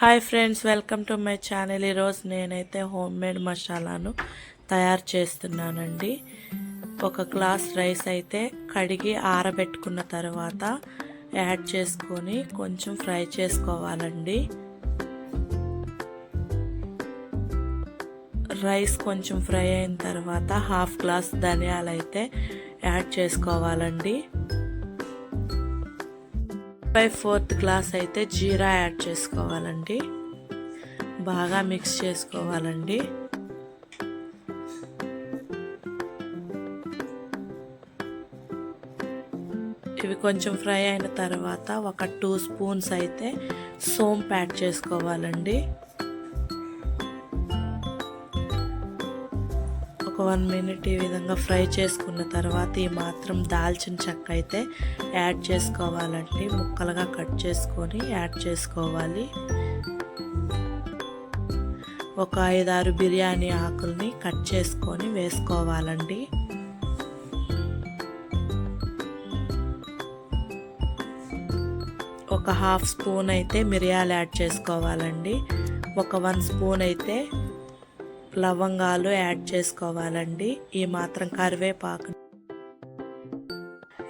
Hi friends welcome to my channel. ఈరోజు నేనైతే home made మసాలాను తయారు చేస్తున్నానండి. ఒక గ్లాస్ రైస్ అయితే కడిగి ఆరబెట్టుకున్న తర్వాత యాడ్ చేసుకొని కొంచెం ఫ్రై చేసుకోవాలండి. రైస్ కొంచెం ఫ్రై అయిన తర్వాత హాఫ్ గ్లాస్ ధనియాలు అయితే యాడ్ చేసుకోవాలండి. ఫైవ్ ఫోర్త్ గ్లాస్ అయితే జీరా యాడ్ చేసుకోవాలండి. బాగా మిక్స్ చేసుకోవాలండి. ఇవి కొంచెం ఫ్రై అయిన తర్వాత ఒక టూ స్పూన్స్ అయితే సోంపు యాడ్ చేసుకోవాలండి. ఒక వన్ మినిట్ ఈ విధంగా ఫ్రై చేసుకున్న తర్వాత ఈ మాత్రం దాల్చిన చెక్క అయితే యాడ్ చేసుకోవాలండి. ముక్కలుగా కట్ చేసుకొని యాడ్ చేసుకోవాలి. ఒక ఐదారు బిర్యానీ ఆకుల్ని కట్ చేసుకొని వేసుకోవాలండి. ఒక హాఫ్ స్పూన్ అయితే మిరియాలు యాడ్ చేసుకోవాలండి. ఒక వన్ స్పూన్ అయితే లవంగాలు యాడ్ చేసుకోవాలండి. ఈ మాత్రం కరివేపాకు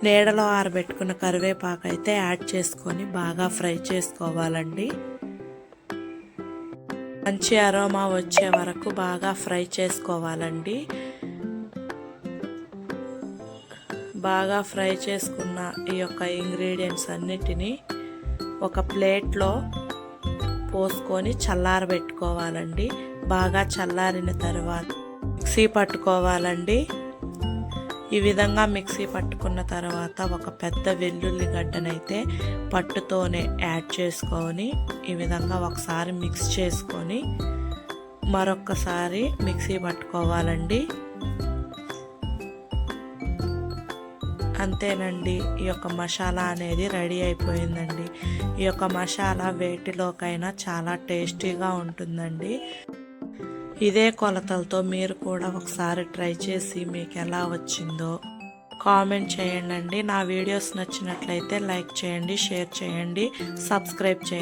నీడలో ఆరబెట్టుకున్న కరివేపాకు అయితే యాడ్ చేసుకొని బాగా ఫ్రై చేసుకోవాలండి. మంచి అరోమా వచ్చే వరకు బాగా ఫ్రై చేసుకోవాలండి. బాగా ఫ్రై చేసుకున్న ఈ యొక్క ఇంగ్రీడియంట్స్ అన్నిటినీ ఒక ప్లేట్లో పోసుకొని చల్లారబెట్టుకోవాలండి. బాగా చల్లారిన తర్వాత మిక్సీ పట్టుకోవాలండి. ఈ విధంగా మిక్సీ పట్టుకున్న తర్వాత ఒక పెద్ద వెల్లుల్లి గడ్డనైతే పట్టుతోనే యాడ్ చేసుకొని ఈ విధంగా ఒకసారి మిక్స్ చేసుకొని మరొకసారి మిక్సీ పట్టుకోవాలండి. అంతేనండి. ఈ యొక్క మసాలా అనేది రెడీ అయిపోయిందండి. ఈ యొక్క మసాలా వేటిలోకైనా చాలా టేస్టీగా ఉంటుందండి. ఇదే కొలతలతో మీరు కూడా ఒకసారి ట్రై చేసి మీకు ఎలా వచ్చిందో కామెంట్ చేయండి నా వీడియోస్ నచ్చినట్లయితే లైక్ చేయండి షేర్ చేయండి సబ్స్క్రైబ్ చేయండి.